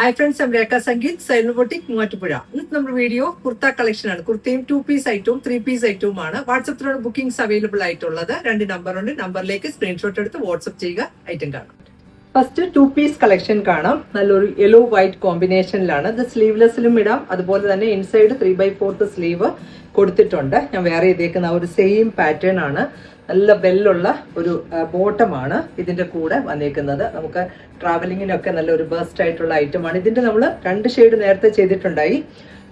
Hi friends M Rekha Sangeeth silent boutique Muvattupuzha ഇന്നത്തെ നമ്മുടെ video kurta collection ആണ്. കുർത്തയും ടു പീസ് ഐറ്റവും ത്രീ പീസ് ഐറ്റവുമാണ് വാട്സപ്പിലാണ് ബുക്കിംഗ്സ് അവൈലബിൾ ആയിട്ടുള്ളത്. രണ്ട് നമ്പർ ഉണ്ട്. നമ്പറിലേക്ക് സ്ക്രീൻഷോട്ട് എടുത്ത് വാട്സപ്പ് ചെയ്യുക ഐറ്റം കാണാം. ഫസ്റ്റ് ടു പീസ് കളക്ഷൻ കാണാം. നല്ലൊരു യെല്ലോ വൈറ്റ് കോമ്പിനേഷനിലാണ് ഇത് സ്ലീവ്ലെസ്സിലും ഇടാം. അതുപോലെ തന്നെ inside three by fourth sleeve കൊടുത്തിട്ടുണ്ട്. ഞാൻ വേറെ ചെയ്തേക്കുന്ന ആ ഒരു സെയിം പാറ്റേൺ ആണ്. നല്ല ബെല്ലുള്ള ഒരു ബോട്ടമാണ് ഇതിന്റെ കൂടെ വന്നേക്കുന്നത്. നമുക്ക് ട്രാവലിങ്ങിനൊക്കെ നല്ല ഒരു ബെസ്റ്റ് ആയിട്ടുള്ള ഐറ്റമാണ് ഇതിന്റെ നമ്മൾ രണ്ട് ഷെയ്ഡ് നേരത്തെ ചെയ്തിട്ടുണ്ടായി.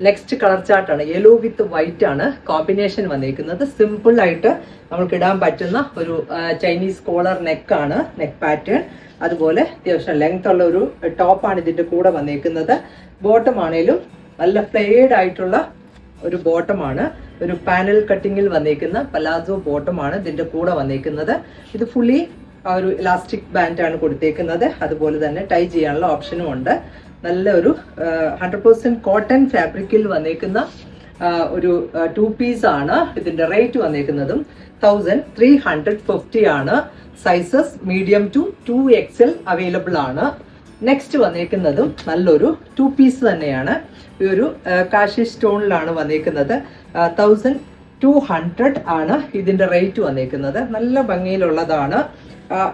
നെക്സ്റ്റ് കളർ ചാർട്ടാണ് യെല്ലോ വിത്ത് വൈറ്റ് ആണ് കോമ്പിനേഷൻ വന്നേക്കുന്നത്. സിമ്പിൾ ആയിട്ട് നമുക്ക് ഇടാൻ പറ്റുന്ന ഒരു ചൈനീസ് കോളർ നെക്കാണ് നെക്ക് പാറ്റേൺ അതുപോലെ അത്യാവശ്യം ലെങ്ത് ഉള്ള ഒരു ടോപ്പാണ് ഇതിന്റെ കൂടെ വന്നേക്കുന്നത്. ബോട്ടം ആണേലും നല്ല ഫ്ലെയർഡ് ആയിട്ടുള്ള ഒരു ബോട്ടമാണ്. ഒരു പാനൽ കട്ടിങ്ങിൽ വന്നേക്കുന്ന പലാസോ ബോട്ടമാണ് ഇതിന്റെ കൂടെ വന്നേക്കുന്നത്. ഇത് ഫുള്ളി ആ ഒരു ഇലാസ്റ്റിക് ബാൻഡ് ആണ് കൊടുത്തേക്കുന്നത്. അതുപോലെ തന്നെ ടൈ ചെയ്യാനുള്ള ഓപ്ഷനും ഉണ്ട്. നല്ല ഒരു ഹൺഡ്രഡ് പെർസെന്റ് കോട്ടൺ ഫാബ്രിക്കിൽ വന്നേക്കുന്ന ഒരു ടു പീസ് ആണ് ഇതിന്റെ റേറ്റ് വന്നേക്കുന്നതും. തൗസൻഡ് ത്രീ ഹൺഡ്രഡ് ഫിഫ്റ്റി ആണ്. Sizes medium to two XL available ആണ്. നെക്സ്റ്റ് വന്നേക്കുന്നതും നല്ലൊരു ടു പീസ് തന്നെയാണ്. ഈ ഒരു കാശി സ്റ്റോണിലാണ് വന്നേക്കുന്നത്. തൗസൻഡ് ടു ഹൺഡ്രഡ് ആണ് ഇതിന്റെ റേറ്റ് വന്നേക്കുന്നത്. നല്ല ഭംഗിയിലുള്ളതാണ്.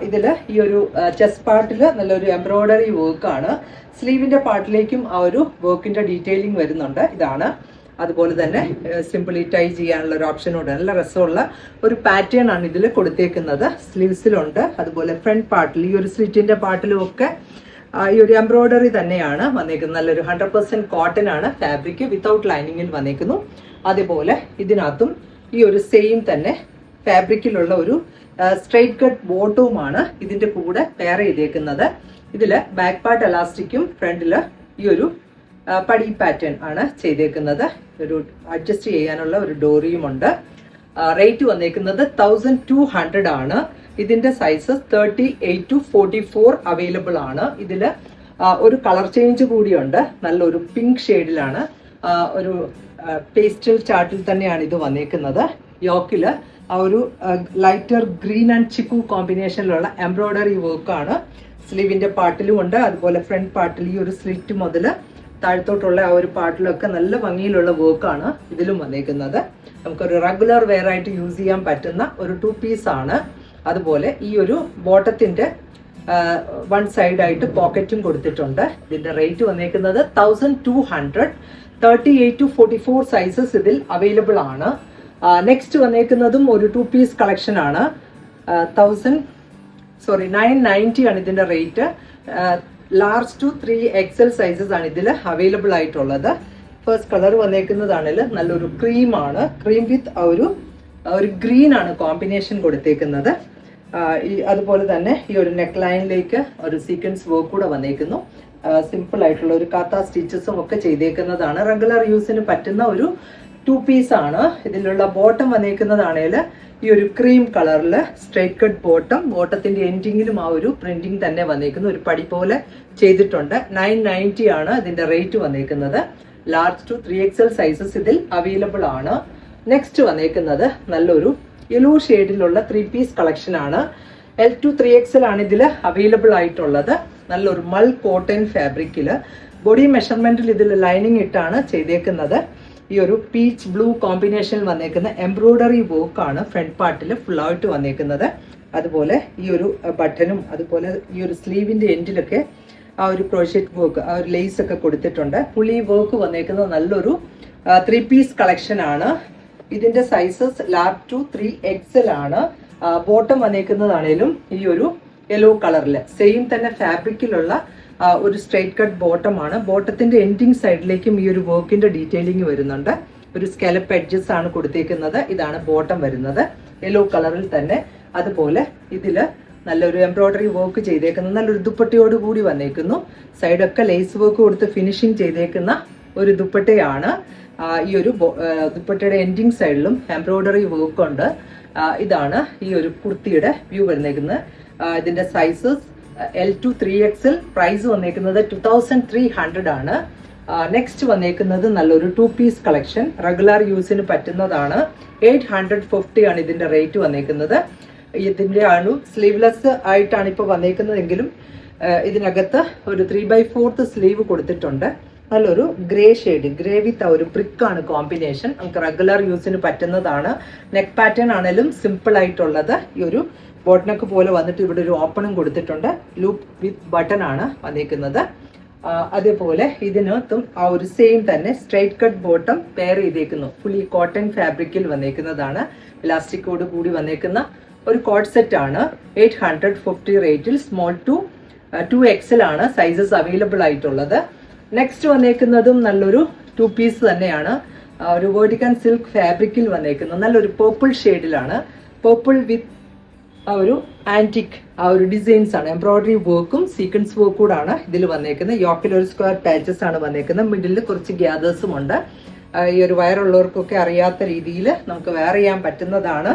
ഇതിൽ ഈ ഒരു ചെസ് പാർട്ടിൽ നല്ലൊരു എംബ്രോയിഡറി വർക്കാണ് സ്ലീവിന്റെ പാർട്ടിലേക്കും ആ ഒരു വർക്കിന്റെ ഡീറ്റെയിലിംഗ് വരുന്നുണ്ട്. ഇതാണ്. അതുപോലെ തന്നെ സിമ്പിളി ടൈ ചെയ്യാനുള്ള ഒരു ഓപ്ഷൻ ഉണ്ട്. നല്ല രസമുള്ള ഒരു പാറ്റേൺ ആണ് ഇതിൽ കൊടുത്തേക്കുന്നത്. സ്ലീവ്സിലുണ്ട് അതുപോലെ ഫ്രണ്ട് പാർട്ടിൽ ഈ ഒരു സ്ലിറ്റിന്റെ പാർട്ടിലും ഒക്കെ ഈ ഒരു എംബ്രോയ്ഡറി തന്നെയാണ് വന്നേക്കുന്നത്. നല്ലൊരു ഹൺഡ്രഡ് പെർസെന്റ് കോട്ടൺ ആണ്. ഫാബ്രിക് വിത്തൗട്ട് ലൈനിങ്ങിൽ വന്നേക്കുന്നു. അതേപോലെ ഇതിനകത്തും ഈ ഒരു സെയിം തന്നെ ഫാബ്രിക്കിലുള്ള ഒരു സ്ട്രെയിറ്റ് കട്ട് ബോട്ടവുമാണ് ഇതിന്റെ കൂടെ പെയർ ചെയ്തേക്കുന്നത്. ഇതിൽ ബാക്ക് പാർട്ട് എലാസ്റ്റിക്കും ഫ്രണ്ടിൽ ഈ ഒരു പടി പാറ്റേൺ ആണ് ചെയ്തേക്കുന്നത്. ഒരു അഡ്ജസ്റ്റ് ചെയ്യാനുള്ള ഒരു ഡോറിയും ഉണ്ട്. റേറ്റ് വന്നേക്കുന്നത് തൗസൻഡ് ടു ഹൺഡ്രഡ് ആണ്. ഇതിന്റെ size thirty eight to forty four available ആണ് ഇതിൽ ഒരു കളർ ചേഞ്ച് കൂടിയുണ്ട്. നല്ലൊരു പിങ്ക് ഷെയ്ഡിലാണ് ഒരു പേസ്റ്റൽ ചാർട്ടിൽ തന്നെയാണ് ഇത് വന്നേക്കുന്നത്. യോക്കിൽ ആ ഒരു ലൈറ്റർ ഗ്രീൻ ആൻഡ് ചിക്കു കോമ്പിനേഷനിലുള്ള എംബ്രോയ്ഡറി വർക്കാണ് പാട്ടിലും ഉണ്ട്. അതുപോലെ ഫ്രണ്ട് പാർട്ടിൽ ഈ ഒരു സ്ലിറ്റ് മുതൽ താഴത്തോട്ടുള്ള ആ ഒരു പാർട്ടിലൊക്കെ നല്ല ഭംഗിയിലുള്ള വർക്കാണ് ഇതിലും വന്നേക്കുന്നത്. നമുക്കൊരു റെഗുലർ വെയർ ആയിട്ട് യൂസ് ചെയ്യാൻ പറ്റുന്ന ഒരു ടു പീസ് ആണ്. അതുപോലെ ഈ ഒരു ബോട്ടത്തിന്റെ വൺ സൈഡായിട്ട് പോക്കറ്റും കൊടുത്തിട്ടുണ്ട്. ഇതിന്റെ റേറ്റ് വന്നേക്കുന്നത് thousand two hundred thirty eight to forty four sizes ഇതിൽ അവൈലബിൾ ആണ്. നെക്സ്റ്റ് വന്നേക്കുന്നതും ഒരു ടു പീസ് കളക്ഷൻ ആണ് തൗസൻഡ് സോറി നയൻ നയന്റി ആണ് ഇതിന്റെ rate. Large to three XL sizes ആണ് ഇതിൽ അവൈലബിൾ ആയിട്ടുള്ളത്. ഫസ്റ്റ് കളർ വന്നേക്കുന്നതാണെങ്കിൽ നല്ലൊരു ക്രീം ആണ്. ക്രീം വിത്ത് ഒരു ഒരു ഗ്രീൻ ആണ് കോമ്പിനേഷൻ കൊടുത്തേക്കുന്നത്. ഈ അതുപോലെ തന്നെ ഈ ഒരു നെക്ക് ലൈനിലേക്ക് ഒരു സീക്വൻസ് വർക്ക് കൂടെ വന്നേക്കുന്നു. സിമ്പിൾ ആയിട്ടുള്ള ഒരു കാത്ത സ്റ്റിച്ചസും ഒക്കെ ചെയ്തേക്കുന്നതാണ്. റെഗുലർ യൂസിന് പറ്റുന്ന ഒരു ടു പീസ് ആണ്. ഇതിലുള്ള ബോട്ടം വന്നേക്കുന്നതാണേൽ ഈ ഒരു ക്രീം കളറിൽ സ്ട്രൈറ്റ് കട്ട് ബോട്ടം ബോട്ടത്തിന്റെ എൻഡിങ്ങിലും ആ ഒരു പ്രിന്റിംഗ് തന്നെ വന്നേക്കുന്നു. ഒരു പടി പോലെ ചെയ്തിട്ടുണ്ട്. നയൻ നയന്റി ആണ് ഇതിന്റെ റേറ്റ് വന്നേക്കുന്നത്. Large to three L sizes ഇതിൽ അവൈലബിൾ ആണ്. നെക്സ്റ്റ് വന്നേക്കുന്നത് നല്ലൊരു യെല്ലോ ഷെയ്ഡിലുള്ള ത്രീ പീസ് കളക്ഷൻ ആണ്. എൽ ടു ത്രീ ആണ് ഇതിൽ അവൈലബിൾ ആയിട്ടുള്ളത്. നല്ലൊരു മൾ കോട്ടൺ ഫാബ്രിക്കിൽ ബോഡി മെഷർമെന്റിൽ ഇതിൽ ലൈനിങ് ഇട്ടാണ് ചെയ്തേക്കുന്നത്. ഈ ഒരു പീച്ച് ബ്ലൂ കോമ്പിനേഷനിൽ വന്നേക്കുന്ന എംബ്രോയിഡറി വർക്കാണ് ഫ്രണ്ട് പാർട്ടിൽ ഫുള്ളായിട്ട് വന്നേക്കുന്നത്. അതുപോലെ ഈ ഒരു ബട്ടനും അതുപോലെ ഈ ഒരു സ്ലീവിന്റെ എൻഡിലൊക്കെ ആ ഒരു ക്രോഷറ്റ് വർക്ക് ആ ഒരു ലേസ് ഒക്കെ കൊടുത്തിട്ടുണ്ട്. ഫുള്ളി വർക്ക് വന്നേക്കുന്നത് നല്ലൊരു ത്രീ പീസ് കളക്ഷൻ ആണ്. ഇതിന്റെ സൈസസ് ലാബ് ടു ത്രീ എക്സൽ ആണ് ബോട്ടം വന്നേക്കുന്നതാണേലും ഈ ഒരു യെല്ലോ കളറിൽ സെയിം തന്നെ ഫാബ്രിക്കിലുള്ള ഒരു സ്ട്രൈറ്റ് കട്ട് ബോട്ടം ആണ്. ബോട്ടത്തിന്റെ എൻഡിങ് സൈഡിലേക്കും ഈ ഒരു വർക്കിന്റെ ഡീറ്റെയിലിംഗ് വരുന്നുണ്ട്. ഒരു സ്കെലപ്പ് എഡ്ജസ് ആണ് കൊടുത്തേക്കുന്നത്. ഇതാണ് ബോട്ടം വരുന്നത്. യെല്ലോ കളറിൽ തന്നെ അതുപോലെ ഇതിൽ നല്ലൊരു എംബ്രോയ്ഡറി വർക്ക് ചെയ്തേക്കുന്ന നല്ലൊരു ദുപ്പട്ടയോട് കൂടി വന്നേക്കുന്നു. സൈഡൊക്കെ ലേസ് വർക്ക് കൊടുത്ത് ഫിനിഷിംഗ് ചെയ്തേക്കുന്ന ഒരു ദുപ്പട്ടയാണ്. ഈ ഒരു ദുപ്പട്ടയുടെ എൻഡിങ് സൈഡിലും എംബ്രോയിഡറി വർക്ക് ഉണ്ട്. ഇതാണ് ഈ ഒരു കുർത്തിയുടെ വ്യൂ വരുന്നേക്കുന്നത് ഇതിന്റെ sizes L to three XL price വന്നേക്കുന്നത് ടു തൗസൻഡ് ത്രീ ഹൺഡ്രഡ് ആണ്. നെക്സ്റ്റ് വന്നേക്കുന്നത് നല്ലൊരു ടു പീസ് കളക്ഷൻ റെഗുലർ യൂസിന് പറ്റുന്നതാണ്. എയ്റ്റ് ഹൺഡ്രഡ് ഫിഫ്റ്റി ആണ് ഇതിന്റെ റേറ്റ് വന്നേക്കുന്നത് ഇതിന്റെ ആണ് സ്ലീവ്ലെസ് ആയിട്ടാണ് ഇപ്പോൾ വന്നേക്കുന്നതെങ്കിലും ഇതിനകത്ത് ഒരു ത്രീ ബൈ ഫോർത്ത് സ്ലീവ് കൊടുത്തിട്ടുണ്ട്. നല്ലൊരു ഗ്രേ ഷെയ്ഡ് ഗ്രേ വിത്ത് ഒരു ആണ് കോമ്പിനേഷൻ നമുക്ക് റെഗുലർ യൂസിന് പറ്റുന്നതാണ്. നെക്ക് പാറ്റേൺ ആണെങ്കിലും സിമ്പിൾ ആയിട്ടുള്ളത്. ഈ ഒരു ബോട്ടനക്ക് പോലെ വന്നിട്ട് ഇവിടെ ഒരു ഓപ്പണും കൊടുത്തിട്ടുണ്ട്. ലൂപ്പ് വിത്ത് ബട്ടൺ ആണ് വന്നിരിക്കുന്നത് അതേപോലെ ഇതിനകത്തും ആ ഒരു സെയിം തന്നെ സ്ട്രെയിറ്റ് കട്ട് ബോട്ടം പെയർ ചെയ്തേക്കുന്നു. ഫുള്ളി കോട്ടൺ ഫാബ്രിക്കിൽ വന്നേക്കുന്നതാണ്. ഇലാസ്റ്റിക്കോട് കൂടി വന്നേക്കുന്ന ഒരു കോട്ട് സെറ്റ് ആണ്. എയ്റ്റ് ഹൺഡ്രഡ് ഫിഫ്റ്റി റേറ്റിൽ സ്മോൾ ടു ടു എക്സൽ ആണ് സൈസസ് അവൈലബിൾ ആയിട്ടുള്ളത്. നെക്സ്റ്റ് വന്നേക്കുന്നതും നല്ലൊരു ടു പീസ് തന്നെയാണ്. ഒരു വേർട്ടിക്കൻ സിൽക്ക് ഫാബ്രിക്കിൽ വന്നേക്കുന്നത് നല്ലൊരു പേർപ്പിൾ ഷെയ്ഡിലാണ് പേർപ്പിൾ വിത്ത് ആ ഒരു ആന്റിക് ആ ഒരു ഡിസൈൻസ് ആണ്. എംബ്രോയിഡറി വർക്കും സീക്വൻസ് വർക്കും കൂടാണ് ഇതിൽ വന്നേക്കുന്നത്. യോക്കിൽ ഒരു സ്ക്വയർ പാച്ചസ് ആണ് വന്നേക്കുന്നത്. മിഡിലിൽ കുറച്ച് ഗ്യാദേഴ്സും ഉണ്ട്. ഈ ഒരു വയറുള്ളവർക്കൊക്കെ അറിയാത്ത രീതിയിൽ നമുക്ക് വെയർ ചെയ്യാൻ പറ്റുന്നതാണ്.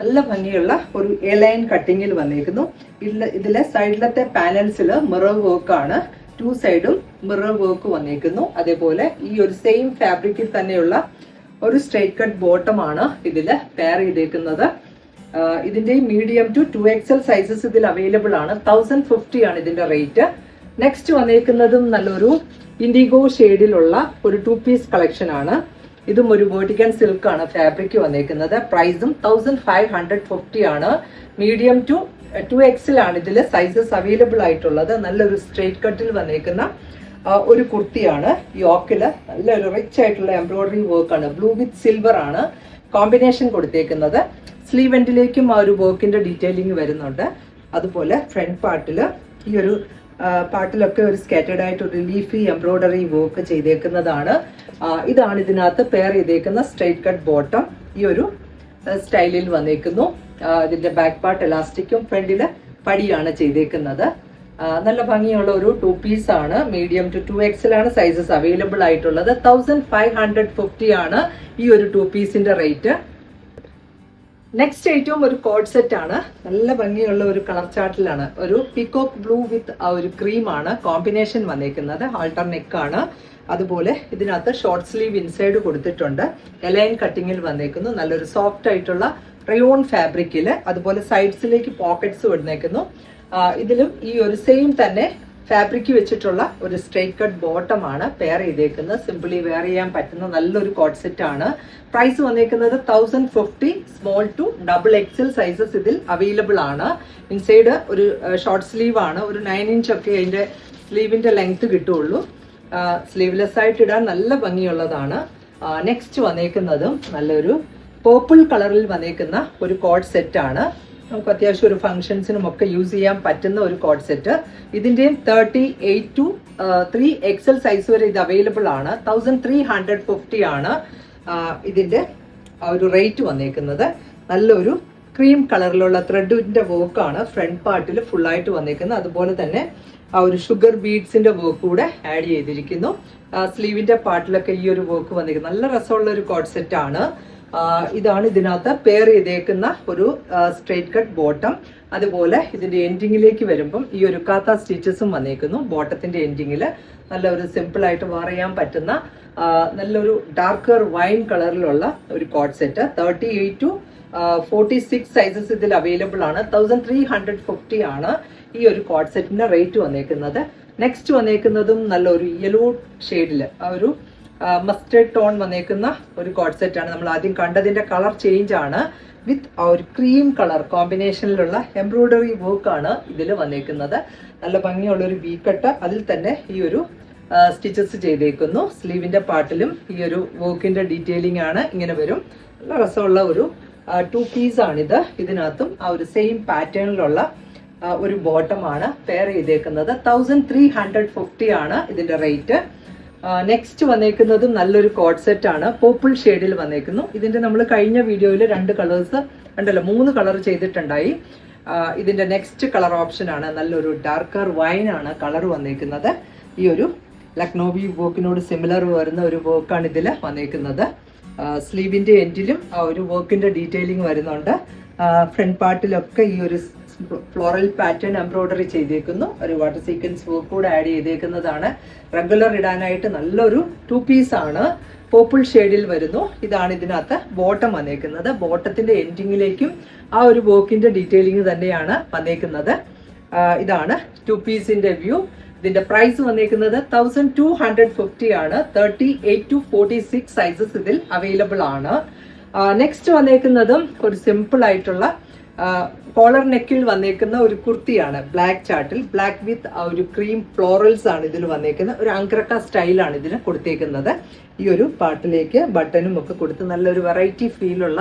നല്ല ഭംഗിയുള്ള ഒരു എലൈൻ കട്ടിങ്ങിൽ വന്നേക്കുന്നു. ഇതിലെ സൈഡിലത്തെ പാനൽസിൽ മിറർ വർക്കാണ് ടു സൈഡും മിറർ വർക്ക് വന്നിരിക്കുന്നു അതേപോലെ ഈ ഒരു സെയിം ഫാബ്രിക്കിൽ തന്നെയുള്ള ഒരു സ്ട്രേറ്റ് കട്ട് ബോട്ടം ആണ് ഇതിൽ പെയർ ചെയ്തേക്കുന്നത്. ഇതിന്റെ medium to two XL sizes ഇതിൽ അവൈലബിൾ ആണ്. തൗസൻഡ് ഫിഫ്റ്റി ആണ് ഇതിന്റെ റേറ്റ് നെക്സ്റ്റ് വന്നേക്കുന്നതും നല്ലൊരു ഇൻഡിഗോ ഷെയ്ഡിലുള്ള ഒരു ടു പീസ് കളക്ഷൻ ആണ്. ഇതും ഒരു വേർട്ടിക്കൻ സിൽക്ക് ആണ് ഫാബ്രിക് വന്നേക്കുന്നത്. പ്രൈസും തൗസൻഡ് ഫൈവ് ഹൺഡ്രഡ് ഫിഫ്റ്റി ആണ്. മീഡിയം ടു ടു എക്സിലാണ് ഇതിൽ സൈസസ് അവൈലബിൾ ആയിട്ടുള്ളത്. നല്ലൊരു സ്ട്രേറ്റ് കട്ടിൽ വന്നേക്കുന്ന ഒരു കുർത്തിയാണ്. യോക്കിൽ നല്ലൊരു റിച്ച് ആയിട്ടുള്ള എംബ്രോയ്ഡറി വർക്കാണ് ബ്ലൂ വിത്ത് സിൽവർ ആണ് കോമ്പിനേഷൻ കൊടുത്തേക്കുന്നത്. സ്ലീവ് എൻഡിലേക്കും ആ ഒരു വർക്കിന്റെ ഡീറ്റെയിലിംഗ് വരുന്നുണ്ട്. അതുപോലെ ഫ്രണ്ട് പാർട്ടിൽ ഈ ഒരു പാർട്ടിലൊക്കെ ഒരു സ്കാറ്റേഡ് ആയിട്ട് ഒരു ലീഫി എംബ്രോയ്ഡറി വർക്ക് ചെയ്തേക്കുന്നതാണ്. ഇതാണ് ഇതിനകത്ത് പെയർ ചെയ്തേക്കുന്ന സ്ട്രൈറ്റ് കട്ട് ബോട്ടം ഈ ഒരു സ്റ്റൈലിൽ വന്നേക്കുന്നു. ഇതിന്റെ ബാക്ക് പാർട്ട് ഇലാസ്റ്റിക്കും ഫ്രണ്ടിൽ പടിയാണ് ചെയ്തേക്കുന്നത്. നല്ല ഭംഗിയുള്ള ഒരു ടു പീസ് ആണ്. മീഡിയം ടു ടു എക്സൽ ആണ് സൈസസ് അവൈലബിൾ ആയിട്ടുള്ളത്. തൗസൻഡ് ഫൈവ് ഹൺഡ്രഡ് ഫിഫ്റ്റി ആണ് ഈ ഒരു ടു പീസിന്റെ റേറ്റ് നെക്സ്റ്റ് ഏറ്റവും ഒരു കോഡ് സെറ്റ് ആണ്. നല്ല ഭംഗിയുള്ള ഒരു കളർ ചാർട്ടിലാണ് ഒരു പിക്കോക്ക് ബ്ലൂ വിത്ത് ആ ഒരു ക്രീം ആണ്. കോമ്പിനേഷൻ വന്നേക്കുന്നത്. ആൾട്ടർ നെക്ക് ആണ്. അതുപോലെ ഇതിനകത്ത് ഷോർട്ട് സ്ലീവ് ഇൻസൈഡ് കൊടുത്തിട്ടുണ്ട്. എലൈൻ കട്ടിങ്ങിൽ വന്നേക്കുന്നു. നല്ലൊരു സോഫ്റ്റ് ആയിട്ടുള്ള റയോൺ ഫാബ്രിക്കിൽ അതുപോലെ സൈഡ്സിലേക്ക് പോക്കറ്റ്സ് വിടുന്നേക്കുന്നു. ഇതിലും ഈ ഒരു സെയിം തന്നെ ഫാബ്രിക് വെച്ചിട്ടുള്ള ഒരു സ്ട്രൈറ്റ് കട്ട് ബോട്ടം ആണ് പെയർ ചെയ്തേക്കുന്നത്. സിമ്പിളി വെയർ ചെയ്യാൻ പറ്റുന്ന നല്ലൊരു കോട്ട് സെറ്റ് ആണ്. പ്രൈസ് വന്നേക്കുന്നത് thousand fifty small to double XL sizes ഇതിൽ അവൈലബിൾ ആണ്. ഇൻസൈഡ് ഒരു ഷോർട്ട് സ്ലീവ് ആണ്. ഒരു നയൻ ഇഞ്ച് ഒക്കെ അതിന്റെ സ്ലീവിന്റെ ലെങ്ത് കിട്ടുള്ളൂ സ്ലീവ്ലെസ് ആയിട്ട് ഇടാൻ നല്ല ഭംഗിയുള്ളതാണ്. നെക്സ്റ്റ് വന്നേക്കുന്നതും നല്ലൊരു പേർപ്പിൾ കളറിൽ വന്നേക്കുന്ന ഒരു കോഡ് സെറ്റ് ആണ്. നമുക്ക് അത്യാവശ്യം ഒരു ഫംഗ്ഷൻസിനും ഒക്കെ യൂസ് ചെയ്യാൻ പറ്റുന്ന ഒരു coord set ഇതിന്റെയും thirty eight to three XL size വരെ ഇത് അവൈലബിൾ ആണ്. തൗസൻഡ് ത്രീ ഹൺഡ്രഡ് ഫിഫ്റ്റി ആണ് ഇതിന്റെ ഒരു റേറ്റ് വന്നേക്കുന്നത്. നല്ലൊരു ക്രീം കളറിലുള്ള ത്രെഡിന്റെ വർക്കാണ് ഫ്രണ്ട് പാർട്ടിൽ ഫുൾ ആയിട്ട് വന്നേക്കുന്നത്. അതുപോലെ തന്നെ ആ ഒരു ഷുഗർ ബീഡ്സിന്റെ വർക്ക് കൂടെ ആഡ് ചെയ്തിരിക്കുന്നു. സ്ലീവിന്റെ പാർട്ടിലൊക്കെ ഈ ഒരു വർക്ക് വന്നിരിക്കുന്നു നല്ല രസമുള്ള ഒരു കോഡ് ആണ്. ഇതാണ് ഇതിനകത്ത് പെയർ ചെയ്തേക്കുന്ന ഒരു സ്ട്രേറ്റ് കട്ട് ബോട്ടം അതുപോലെ ഇതിന്റെ എൻഡിങ്ങിലേക്ക് വരുമ്പം ഈ ഒരു കാത്ത സ്റ്റിച്ചസും വന്നേക്കുന്നു. ബോട്ടത്തിന്റെ എൻഡിങ്ങിൽ നല്ല ഒരു wear ചെയ്യാൻ പറ്റുന്ന നല്ലൊരു ഡാർക്കർ വൈൻ കളറിലുള്ള ഒരു coord set thirty eight to forty six sizes ഇതിൽ അവൈലബിൾ ആണ്. തൗസൻഡ് ത്രീ ഹൺഡ്രഡ് ഫിഫ്റ്റി ആണ് ഈ ഒരു കോഡ് സെറ്റിന്റെ റേറ്റ് വന്നേക്കുന്നത്. നെക്സ്റ്റ് വന്നേക്കുന്നതും നല്ലൊരു യെല്ലോ ഷെയ്ഡിൽ ആ ഒരു മസ്റ്റേർഡ് ടോൺ വന്നേക്കുന്ന ഒരു കോഡ് സെറ്റ് ആണ്. നമ്മൾ ആദ്യം കണ്ടതിന്റെ കളർ ചേഞ്ച് ആണ്. വിത്ത് ഒരു ക്രീം കളർ കോമ്പിനേഷനിലുള്ള എംബ്രോയ്ഡറി വർക്ക് ആണ് ഇതിൽ വന്നേക്കുന്നത്. നല്ല ഭംഗിയുള്ള ഒരു വീക്കട്ട് അതിൽ തന്നെ ഈ ഒരു സ്റ്റിച്ചസ് ചെയ്തേക്കുന്നു. സ്ലീവിന്റെ പാർട്ടിലും ഈ ഒരു വർക്കിന്റെ ഡീറ്റെയിലിംഗ് ആണ് ഇങ്ങനെ വരും. നല്ല രസമുള്ള ഒരു ടു പീസ് ആണിത്. ഇതിനകത്തും ആ ഒരു സെയിം പാറ്റേണിലുള്ള ഒരു ബോട്ടം ആണ് പെയർ ചെയ്തേക്കുന്നത്. തൗസൻഡ് ത്രീ ഹൺഡ്രഡ് ഫിഫ്റ്റി ആണ് ഇതിന്റെ റേറ്റ് നെക്സ്റ്റ് വന്നേക്കുന്നതും നല്ലൊരു കോഡ് സെറ്റ് ആണ്. പോപ്പിൾ ഷെയ്ഡിൽ വന്നേക്കുന്നു. ഇതിന്റെ നമ്മൾ കഴിഞ്ഞ വീഡിയോയിൽ രണ്ട് കളേഴ്സ് ഉണ്ടല്ലോ മൂന്ന് കളർ ചെയ്തിട്ടുണ്ടായി. ഇതിന്റെ നെക്സ്റ്റ് കളർ ഓപ്ഷൻ ആണ്. നല്ലൊരു ഡാർക്കർ വൈൻ ആണ് കളർ വന്നേക്കുന്നത്. ഈ ഒരു ലക്നോബി വർക്കിനോട് സിമിലർ വരുന്ന ഒരു വർക്കാണ് ഇതിൽ വന്നേക്കുന്നത്. സ്ലീവിന്റെ എൻഡിലും ആ ഒരു വർക്കിന്റെ ഡീറ്റെയിലിംഗ് വരുന്നുണ്ട്. ഫ്രണ്ട് പാർട്ടിലൊക്കെ ഈ ഒരു ഫ്ലോറൽ പാറ്റേൺ എംബ്രോയിഡറി ചെയ്തേക്കുന്നു. ഒരു വാട്ടർ സീക്വൻസ് വർക്ക് കൂടെ ആഡ് ചെയ്തേക്കുന്നതാണ്. റെഗുലർ ഇടാനായിട്ട് നല്ലൊരു ടു പീസ് ആണ്. പോപ്പിൾ ഷെയ്ഡിൽ വരുന്നു. ഇതാണ് ഇതിനകത്ത് ബോട്ടം വന്നേക്കുന്നത്. ബോട്ടത്തിന്റെ എൻഡിങ്ങിലേക്കും ആ ഒരു വർക്കിന്റെ ഡീറ്റെയിലിംഗ് തന്നെയാണ് വന്നേക്കുന്നത്. ഇതാണ് ടു പീസിന്റെ വ്യൂ ഇതിന്റെ പ്രൈസ് വന്നേക്കുന്നത് തൗസൻഡ് ടു ഹൺഡ്രഡ് ഫിഫ്റ്റി ആണ്. Thirty eight to forty six sizes ഇതിൽ അവൈലബിൾ ആണ്. നെക്സ്റ്റ് വന്നേക്കുന്നതും ഒരു സിമ്പിൾ ആയിട്ടുള്ള കോളർ നെക്കിൽ വന്നേക്കുന്ന ഒരു കുർത്തിയാണ് ബ്ലാക്ക് ചാർട്ടിൽ ബ്ലാക്ക് വിത്ത് ഒരു ക്രീം ഫ്ലോറൽസ് ആണ് ഇതിൽ വന്നേക്കുന്നത്. ഒരു അങ്ക്രക്ക സ്റ്റൈലാണ് ഇതിന് കൊടുത്തേക്കുന്നത്. ഈ ഒരു പാട്ടിലേക്ക് ബട്ടനും ഒക്കെ കൊടുത്ത് നല്ലൊരു വെറൈറ്റി ഫീലുള്ള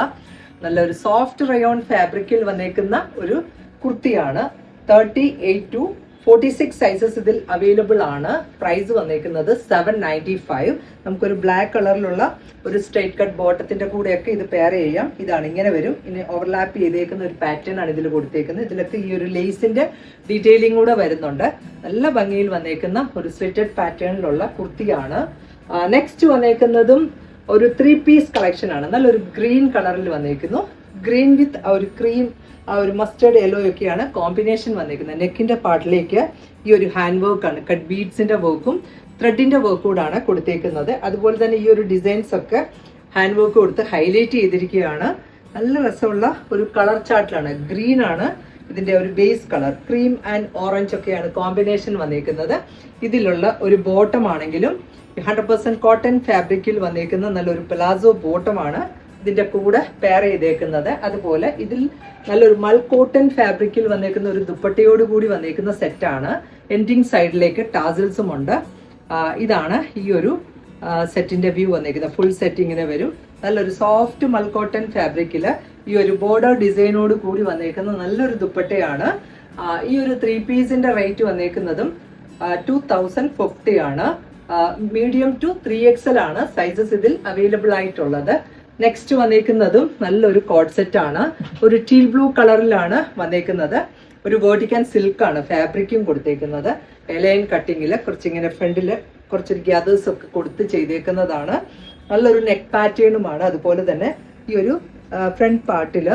നല്ലൊരു സോഫ്റ്റ് റയോൺ ഫാബ്രിക്കിൽ വന്നേക്കുന്ന ഒരു കുർത്തിയാണ്. Thirty eight to forty six sizes ഇതിൽ അവൈലബിൾ ആണ്. പ്രൈസ് വന്നേക്കുന്നത് സെവൻ നയന്റി ഫൈവ് നമുക്കൊരു ബ്ലാക്ക് കളറിലുള്ള ഒരു സ്ട്രൈറ്റ് കട്ട് ബോട്ടത്തിന്റെ കൂടെയൊക്കെ ഇത് പെയർ ചെയ്യാം. ഇതാണ് ഇങ്ങനെ വരും. ഇനി ഓവർലാപ്പ് ചെയ്തേക്കുന്ന ഒരു പാറ്റേൺ ആണ് ഇതിൽ കൊടുത്തേക്കുന്നത്. ഇതിലൊക്കെ ഈ ഒരു ലേസിന്റെ ഡീറ്റെയിലിംഗ് കൂടെ വരുന്നുണ്ട്. നല്ല ഭംഗിയിൽ വന്നേക്കുന്ന ഒരു സ്വിറ്റഡ് പാറ്റേണിലുള്ള കുർത്തിയാണ്. നെക്സ്റ്റ് വന്നേക്കുന്നതും ഒരു ത്രീ പീസ് കളക്ഷൻ ആണ്. നല്ലൊരു ഗ്രീൻ കളറിൽ വന്നേക്കുന്നു. ഗ്രീൻ വിത്ത് ആ ഒരു ക്രീം ആ ഒരു മസ്റ്റേർഡ് യെല്ലോ ഒക്കെയാണ് കോമ്പിനേഷൻ വന്നിരിക്കുന്നത് നെക്കിന്റെ പാർട്ടിലേക്ക് ഈ ഒരു ഹാൻഡ് വർക്കാണ് ആണ് കട്ട് ബീഡ്സിന്റെ വർക്കും വർക്കും കൂടാണ് കൊടുത്തേക്കുന്നത്. അതുപോലെ തന്നെ ഈ ഒരു ഡിസൈൻസ് ഒക്കെ ഹാൻഡ് വർക്ക് കൊടുത്ത് ഹൈലൈറ്റ് ചെയ്തിരിക്കുകയാണ്. നല്ല രസമുള്ള ഒരു കളർ ചാർട്ടിലാണ് ഗ്രീൻ ആണ് ഇതിന്റെ ഒരു base colour cream and orange ഒക്കെയാണ് കോമ്പിനേഷൻ വന്നിരിക്കുന്നത് ഇതിലുള്ള ഒരു ബോട്ടം ആണെങ്കിലും ഹൺഡ്രഡ് പെർസെന്റ് കോട്ടൺ ഫാബ്രിക്കിൽ വന്നിരിക്കുന്ന നല്ലൊരു പ്ലാസോ ബോട്ടമാണ് ഇതിന്റെ കൂടെ പെയർ ചെയ്തേക്കുന്നത്. അതുപോലെ ഇതിൽ നല്ലൊരു മൾ കോട്ടൺ ഫാബ്രിക്കിൽ വന്നേക്കുന്ന ഒരു ദുപ്പട്ടയോട് കൂടി വന്നേക്കുന്ന സെറ്റാണ് എൻഡിങ് സൈഡിലേക്ക് ടാസിൽസും ഉണ്ട്. ഇതാണ് ഈ ഒരു സെറ്റിന്റെ വ്യൂ വന്നേക്കുന്നത്. ഫുൾ സെറ്റ് ഇങ്ങനെ വരും. നല്ലൊരു സോഫ്റ്റ് മൾ കോട്ടൺ ഫാബ്രിക്കിൽ ഈ ഒരു ബോർഡർ ഡിസൈനോട് കൂടി വന്നേക്കുന്ന നല്ലൊരു ദുപ്പട്ടയാണ്. ഈ ഒരു ത്രീ പീസിന്റെ റേറ്റ് വന്നേക്കുന്നതും ടു തൗസൻഡ് ഫിഫ്റ്റി ആണ്. മീഡിയം ടു ത്രീ എക്സൽ ആണ് സൈസസ് ഇതിൽ അവൈലബിൾ ആയിട്ടുള്ളത്. നെക്സ്റ്റ് വന്നേക്കുന്നതും നല്ലൊരു കോഡ് സെറ്റ് ആണ്. ഒരു ടീൽ ബ്ലൂ കളറിലാണ് വന്നേക്കുന്നത് ഒരു വേർട്ടിക്കൻ സിൽക്ക് ആണ് ഫാബ്രിക്കും കൊടുത്തേക്കുന്നത്. എലൈൻ കട്ടിങ്ങിൽ കുറച്ചിങ്ങനെ ഫ്രണ്ടിൽ കുറച്ചൊരു ഗ്യാദേഴ്സ് ഒക്കെ കൊടുത്ത് ചെയ്തേക്കുന്നതാണ്. നല്ലൊരു നെക്ക് പാറ്റേണുമാണ് അതുപോലെ തന്നെ ഈ ഒരു ഫ്രണ്ട് പാർട്ടിൽ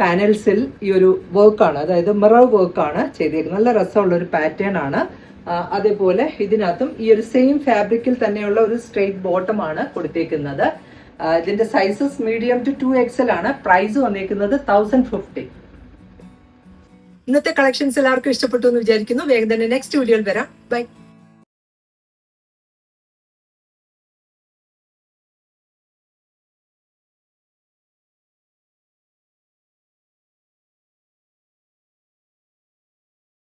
പാനൽസിൽ ഈ ഒരു വർക്കാണ് അതായത് മിറർ വർക്കാണ് ചെയ്തേക്കുന്നത്. നല്ല രസമുള്ള ഒരു പാറ്റേൺ ആണ് അതേപോലെ ഇതിനകത്തും ഈ ഒരു സെയിം ഫാബ്രിക്കിൽ തന്നെയുള്ള ഒരു സ്ട്രെയിറ്റ് ആണ് കൊടുത്തേക്കുന്നത്. ഇതിന്റെ sizes medium to two XL ആണ്. പ്രൈസ് വന്നിരിക്കുന്നത് തൗസൻഡ് ഫിഫ്റ്റി ഇന്നത്തെ കളക്ഷൻസ് എല്ലാവർക്കും ഇഷ്ടപ്പെട്ടു എന്ന് വിചാരിക്കുന്നു. വേഗം തന്നെ നെക്സ്റ്റ് വീഡിയോയിൽ വരാം. ബൈ